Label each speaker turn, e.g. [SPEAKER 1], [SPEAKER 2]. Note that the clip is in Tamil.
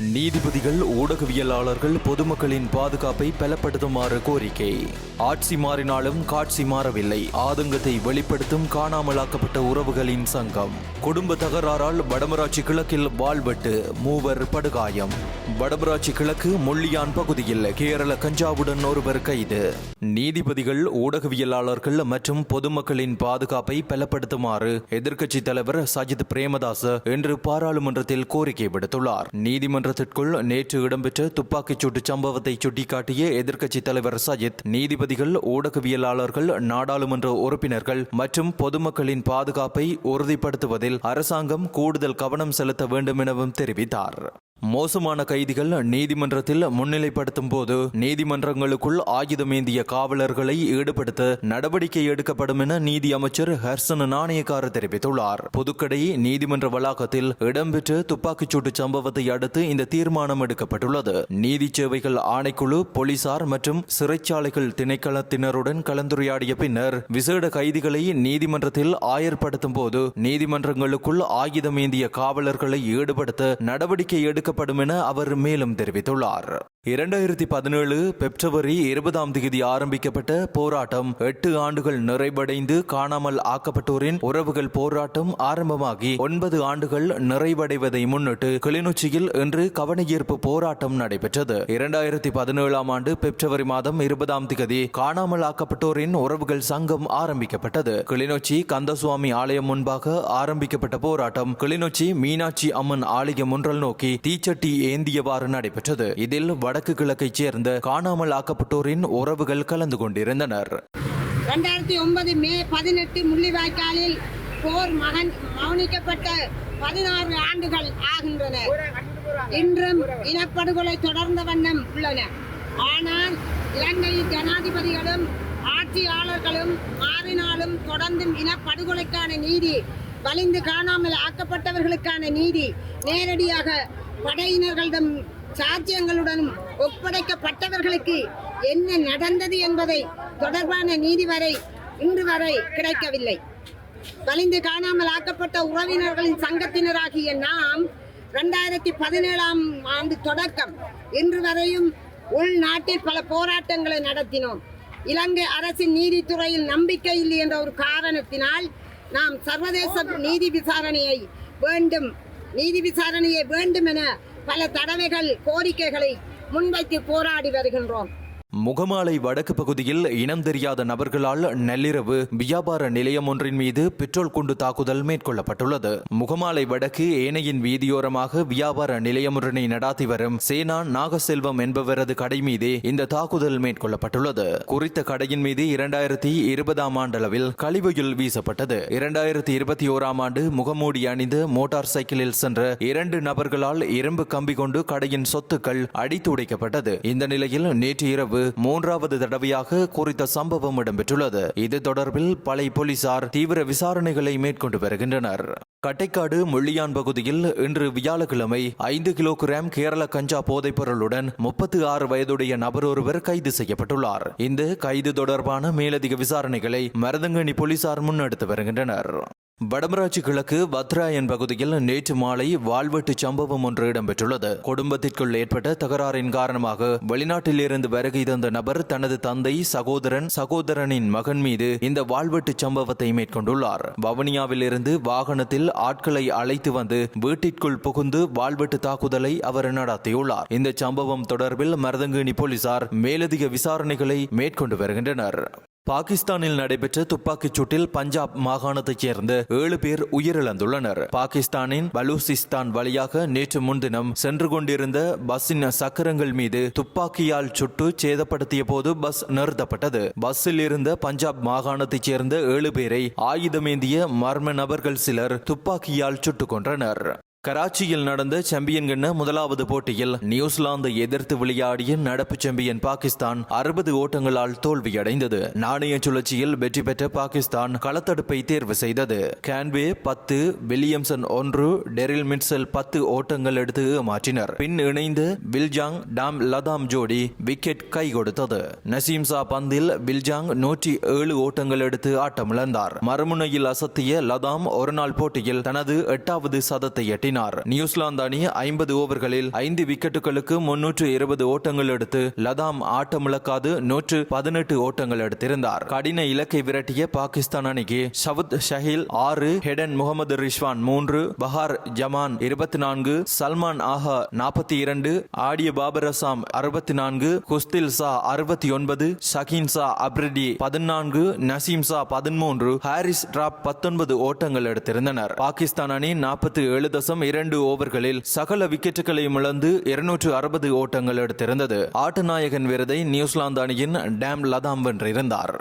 [SPEAKER 1] நீதிபதிகள் ஊடகவியலாளர்கள் பொதுமக்களின் பாதுகாப்பை பலப்படுத்துமாறு கோரிக்கை. ஆட்சி மாறினாலும் காட்சி மாறவில்லை. ஆதங்கத்தை வெளிப்படுத்தும் காணாமலாக்கப்பட்ட உறவுகளின் சங்கம். குடும்ப தகராறால் வடமராட்சி கிழக்கில் வாழ்வெட்டு மூவர் படுகாயம். வடமராட்சி கிழக்கு முள்ளியான் பகுதியில் கேரள கஞ்சாவுடன் ஒருவர் கைது. நீதிபதிகள் ஊடகவியலாளர்கள் மற்றும் பொதுமக்களின் பாதுகாப்பை பலப்படுத்துமாறு எதிர்க்கட்சித் தலைவர் சஜித் பிரேமதாச இன்று பாராளுமன்றத்தில் கோரிக்கை விடுத்துள்ளார். நீதிமன்ற நீதிமன்றத்திற்குள் நேற்று இடம்பெற்ற துப்பாக்கிச் சூட்டு சம்பவத்தை சுட்டிக்காட்டிய எதிர்க்கட்சித் தலைவர் சஜித் நீதிபதிகள் ஊடகவியலாளர்கள் நாடாளுமன்ற உறுப்பினர்கள் மற்றும் பொதுமக்களின் பாதுகாப்பை உறுதிப்படுத்துவதில் அரசாங்கம் கூடுதல் கவனம் செலுத்த வேண்டும் எனவும் தெரிவித்தார். மோசமான கைதிகள் நீதிமன்றத்தில் முன்னிலைப்படுத்தும் போது நீதிமன்றங்களுக்குள் ஆயுதமேந்திய காவலர்களை ஈடுபடுத்த நடவடிக்கை எடுக்கப்படும் என நீதி அமைச்சர் ஹர்சன் நாணயக்கார தெரிவித்துள்ளார். புதுக்கடை நீதிமன்ற வளாகத்தில் இடம்பெற்ற துப்பாக்கிச்சூட்டு சம்பவத்தை அடுத்து இந்த தீர்மானம் எடுக்கப்பட்டுள்ளது. நீதி சேவைகள் ஆணைக்குழு போலீசார் மற்றும் சிறைச்சாலைகள் திணைக்களத்தினருடன் கலந்துரையாடிய பின்னர் விசேட கைதிகளை நீதிமன்றத்தில் ஆயர்படுத்தும் போது நீதிமன்றங்களுக்குள் ஆயுதமேந்திய காவலர்களை ஈடுபடுத்த நடவடிக்கை எடுக்க எடுக்கப்படும் என அவர் மேலும் தெரிவித்துள்ளார். இரண்டாயிரத்தி பதினேழு பிப்ரவரி இருபதாம் தேதி ஆரம்பிக்கப்பட்ட போராட்டம். எட்டு ஆண்டுகள் நிறைவடைந்து காணாமல் ஆக்கப்பட்டோரின் உறவுகள் போராட்டம் ஆரம்பமாகி ஒன்பது ஆண்டுகள் நிறைவடைவதை முன்னிட்டு கிளிநொச்சியில் இன்று கவனஈர்ப்பு போராட்டம் நடைபெற்றது. இரண்டாயிரத்தி பதினேழாம் ஆண்டு பிப்ரவரி மாதம் இருபதாம் தேதி காணாமல் ஆக்கப்பட்டோரின் உறவுகள் சங்கம் ஆரம்பிக்கப்பட்டது. கிளிநொச்சி கந்தசுவாமி ஆலயம் முன்பாக ஆரம்பிக்கப்பட்ட போராட்டம் கிளிநொச்சி மீனாட்சி அம்மன் ஆலயம் ஒன்றல் நோக்கி தீச்சட்டி ஏந்தியவாறு நடைபெற்றது. இதில் வட வடக்கு கிழக்கைச் சேர்ந்த காணாமல் ஆக்கப்பட்டோரின் உறவுகள் கலந்து கொண்டிருந்தனர்.
[SPEAKER 2] ரெண்டாயிரத்தி ஒன்பது மே பதினெட்டு முள்ளிவாய்க்காலில் போர் மகன் மௌனிக்கப்பட்ட பதினாறு ஆண்டுகள் ஆகின்றன. இன்றும் இனப்படுகொலை தொடர்ந்த வண்ணம் உள்ளன. ஆனால் இலங்கை ஜனாதிபதிகளும் ஆட்சியாளர்களும் மாறினாலும் தொடர்ந்தும் இனப்படுகொலைக்கான நீதி வலிந்து காணாமல் ஆக்கப்பட்டவர்களுக்கான நீதி நேரடியாக படையினர்களிடம் சாத்தியங்களுடனும் ஒப்படைக்கப்பட்டவர்களுக்கு என்ன நடந்தது என்பதை தொடர்பான நீதி வரை இன்று வரை கிடைக்கவில்லை. வலிந்து காணாமல் ஆக்கப்பட்ட உறவினர்களின் சங்கத்தினராகிய நாம் ரெண்டாயிரத்தி பதினேழாம் ஆண்டு தொடக்கம் இன்று வரையும் உள்நாட்டில் பல போராட்டங்களை நடத்தினோம். இலங்கை அரசின் நீதித்துறையில் நம்பிக்கை இல்லை என்ற ஒரு காரணத்தினால் நாம் சர்வதேச நீதி விசாரணையை வேண்டும். நீதி விசாரணையை வேண்டும் என பல தடவைகள் கோரிக்கைகளை முன்வைத்து போராடி வருகின்றோம்.
[SPEAKER 1] முகமாலை வடக்கு பகுதியில் இனம் தெரியாத நபர்களால் நள்ளிரவு வியாபார நிலையம் ஒன்றின் மீது பெட்ரோல் குண்டு தாக்குதல் மேற்கொள்ளப்பட்டுள்ளது. முகமாலை வடக்கு ஏனையின் வீதியோரமாக வியாபார நிலையம் ஒன்றினை நடாத்தி வரும் சேனா நாகசெல்வம் என்பவரது கடை மீதே இந்த தாக்குதல் மேற்கொள்ளப்பட்டுள்ளது. குறித்த கடையின் மீது இரண்டாயிரத்தி இருபதாம் ஆண்டளவில் கழிவுயில் வீசப்பட்டது. இரண்டாயிரத்தி இருபத்தி ஓராம் ஆண்டு முகமூடி அணிந்து மோட்டார் சைக்கிளில் சென்ற இரண்டு நபர்களால் இரும்பு கம்பி கொண்டு கடையின் சொத்துக்கள் அடித்து உடைக்கப்பட்டது. இந்த நிலையில் நேற்று இரவு மூன்றாவது தடவையாக குறித்த சம்பவம் இடம்பெற்றுள்ளது. இது தொடர்பில் பழைய போலீசார் தீவிர விசாரணைகளை மேற்கொண்டு வருகின்றனர். கட்டைக்காடு முள்ளியான் பகுதியில் இன்று வியாழக்கிழமை ஐந்து கிலோகிராம் கேரள கஞ்சா போதைப் பொருளுடன் முப்பத்தி ஆறு வயதுடைய நபர் ஒருவர் கைது செய்யப்பட்டுள்ளார். இந்த கைது தொடர்பான மேலதிக விசாரணைகளை மருதங்கனி போலீசார் முன்னெடுத்து வருகின்றனர். வடமராட்சி கிழக்கு வத்ராயன் பகுதியில் நேற்று மாலை வாழ்வெட்டு சம்பவம் ஒன்று இடம்பெற்றுள்ளது. குடும்பத்திற்குள் ஏற்பட்ட தகராறின் காரணமாக வெளிநாட்டில் இருந்து வருகை தந்த நபர் தனது தந்தை சகோதரன் சகோதரனின் மகன் மீது இந்த வாழ்வெட்டு சம்பவத்தை மேற்கொண்டுள்ளார். வவுனியாவில் இருந்து வாகனத்தில் ஆட்களை அழைத்து வந்து வீட்டிற்குள் புகுந்து வாழ்வெட்டு தாக்குதலை அவர் நடத்தியுள்ளார். இந்த சம்பவம் தொடர்பில் மருதங்கிணி போலீசார் மேலதிக விசாரணைகளை மேற்கொண்டு வருகின்றனர். பாகிஸ்தானில் நடைபெற்ற துப்பாக்கிச் சூட்டில் பஞ்சாப் மாகாணத்தைச் சேர்ந்த ஏழு பேர் உயிரிழந்துள்ளனர். பாகிஸ்தானின் பலூசிஸ்தான் வழியாக நேற்று முன்தினம் சென்று கொண்டிருந்த பஸ்ஸின் சக்கரங்கள் மீது துப்பாக்கியால் சுட்டு சேதப்படுத்திய போது பஸ் நிறுத்தப்பட்டது. பஸ்ஸில் இருந்த பஞ்சாப் மாகாணத்தைச் சேர்ந்த ஏழு பேரை ஆயுதமேந்திய மர்ம நபர்கள் சிலர் துப்பாக்கியால் சுட்டுக் கொன்றனர். கராச்சியில் நடந்த சாம்பியன் கண்ண முதலாவது போட்டியில் நியூசிலாந்தை எதிர்த்து விளையாடிய நடப்பு சாம்பியன் பாகிஸ்தான் அறுபது ஓட்டங்களால் தோல்வியடைந்தது. நாணய சுழற்சியில் வெற்றி பெற்ற பாகிஸ்தான் களத்தடுப்பை தேர்வு செய்தது. கேன்வே பத்து வில்லியம்சன் ஒன்று டெரில் மிட்சல் பத்து ஓட்டங்கள் எடுத்து ஏமாற்றினர் பின் இணைந்து பில்ஜாங் டாம் லதாம் ஜோடி விக்கெட் கை கொடுத்தது. நசீம்சா பந்தில் பில்ஜாங் நூற்றி ஏழு ஓட்டங்கள் எடுத்து ஆட்டமிழந்தார். மறுமுனையில் அசத்திய லதாம் ஒருநாள் போட்டியில் தனது எட்டாவது சதத்தை எட்டினார். வீசினார் நியூசிலாந்து அணி ஐம்பது ஓவர்களில் ஐந்து விக்கெட்டுகளுக்கு முன்னூற்று இருபது ஓட்டங்கள் எடுத்து லதாம் ஆட்டமிழக்காது நூற்று பதினெட்டு ஓட்டங்கள் எடுத்திருந்தார். கடின இலக்கை விரட்டிய பாகிஸ்தான் அணிக்கு ஷவத் ஷஹில் ஆறு ஹெடன் முகமது ரிஷ்வான் மூன்று பஹார் ஜமான் இருபத்தி நான்கு சல்மான் ஆஹா நாற்பத்தி இரண்டு ஆடிய பாபர் அசாம் அறுபத்தி நான்கு குஸ்தில் சா அறுபத்தி ஒன்பது ஷகின் சா பதினான்கு நசீம் சா பதிமூன்று ஹாரிஸ் டிராப் பத்தொன்பது ஓட்டங்கள் எடுத்திருந்தனர். பாகிஸ்தான் அணி நாற்பத்தி ஏழு தசம் இரண்டு ஓவர்களில் சகல விக்கெட்டுகளையும் இழந்து இருநூற்று அறுபது ஓட்டங்கள் எடுத்திருந்தது. ஆட்டநாயகன் விருதை நியூசிலாந்து அணியின் டேம் லதாம் வென்றிருந்தார்.